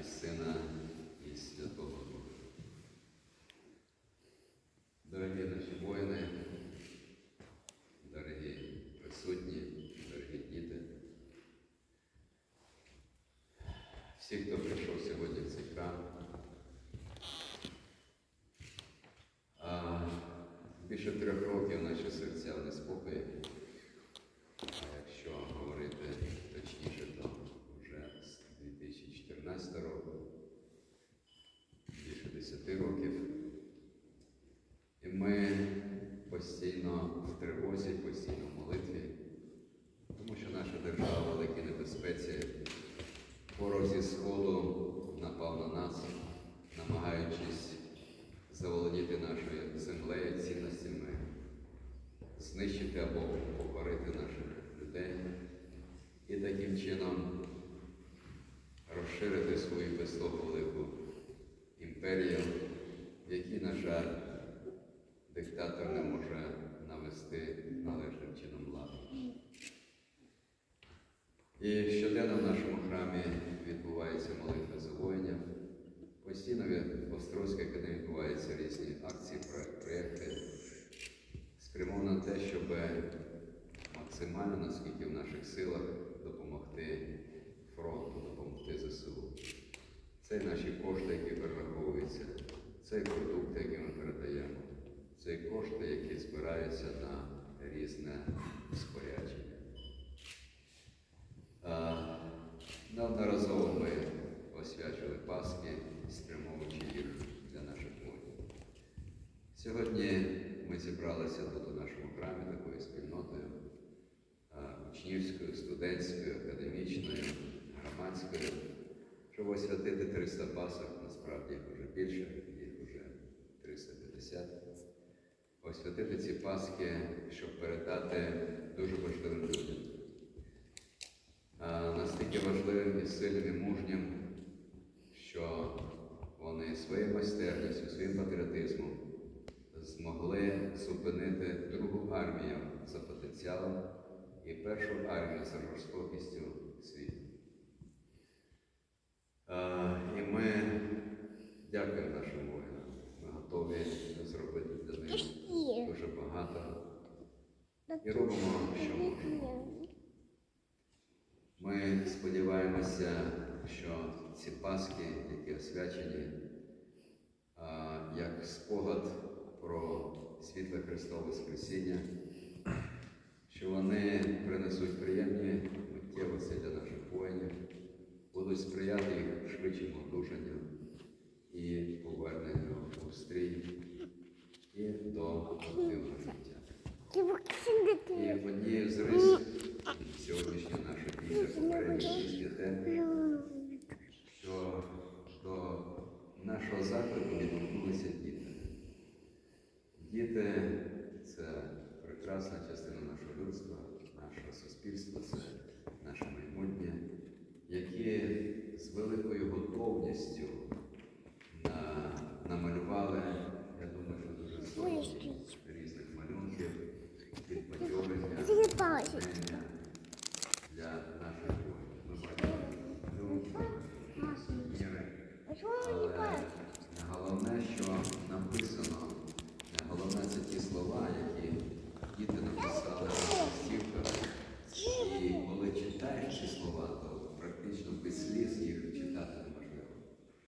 і Сина, і Святого Духа. Дорогі наші воїни, дорогі присутні, дорогі діти, всі, хто прийшов сьогодні в цей храм, більше трьох років наші серця в неспокої. 2014 року, більше 10 років. І ми постійно в тривозі, постійно в молитві, тому що наша держава в великій небезпеці. Ворог зі сходу напав на нас, намагаючись заволодіти нашою землею, цінностями, знищити або покорити наших людей і таким чином розширити свою без велику імперію, в якій, на жаль, диктатор не може навести належним чином ладу. І щоденно в нашому храмі відбуваються молитви за воїнів. Постійно від Острозької академії відбуваються різні акції, про- проєкти, спрямовані на те, щоб максимально, наскільки в наших силах, допомогти фронту, допомогти ЗСУ. Це наші кошти, які перераховуються, це продукти, які ми передаємо, це кошти, які збираються на різне спорядження. Неодноразово ми освячували Пасхи, спрямовуючи їх для наших воїнів. Сьогодні ми зібралися тут у нашому храмі такою спільнотою учнівською, студентською, академічною, громадською, щоб освятити 300 пасок, насправді їх вже більше, їх вже 350. Освятити ці паски, щоб передати дуже важливим людям настільки важливим і сильним і мужнім, що вони своєю майстерністю, своїм патріотизмом змогли зупинити другу армію за потенціалом і першу армію за жорстокістю світу. І ми дякуємо нашим воїнам. Ми готові зробити для них дуже багато і робимо, що можемо. Ми сподіваємося, що ці Пасхи, які освячені, як спогад про світле Христове Воскресіння, що вони принесуть приємні миттєвості для наших воїнів, будуть сприяти їх швидшому і поверненню у стрій і до активного життя. І однією з рис сьогоднішньої нашої після попередньої пісні те, що до нашого заклику відгукнулися діти. Діти це прекрасна частина нашого людства, нашого суспільства, це наше майбутнє, які з великою готовністю на, намалювали, я думаю, що дуже сотні різних малюнків, натхнення для наших воїнів. Ми бачимо малюнки, міри. Але головне, що написано, головне це ті слова, які діти написали